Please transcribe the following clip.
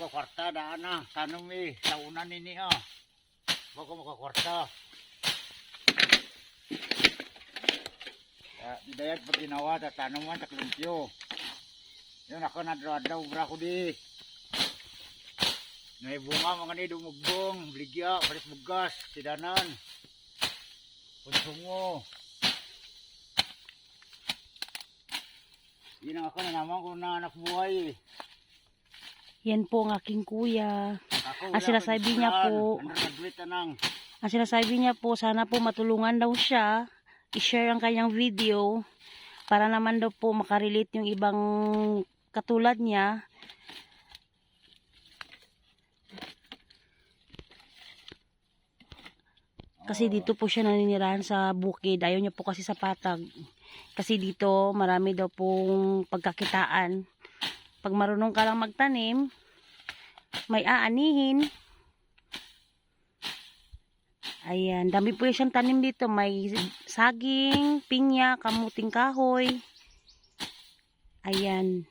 makakwarta daan na. Tanong mi, sa una nini ah. Bako makakwarta. Ya, di dayag pag ginawa, tatanong man, taklumpyo. Yun ako nadro-adlaw, bra ko di. May bunga mga ni dumugbong, bligya, palit bugas, sidanan. Punsungo. Yun ako na naman kung na anak buhay eh. Yan po ang aking kuya. Ako, Ang sinasabi niya po-. Ang sinasabi niya po, sana po matulungan daw siya. I-share ang kanyang video para naman daw po makarelate yung ibang katulad niya. Kasi dito po siya naninirahan sa bukid. Ayaw niya po kasi sa patag. Kasi dito marami daw pong pagkakitaan. Pag marunong ka lang magtanim, may aanihin. Ayan, dami po siyang tanim dito. May saging, pinya, kamuting kahoy. Ayan.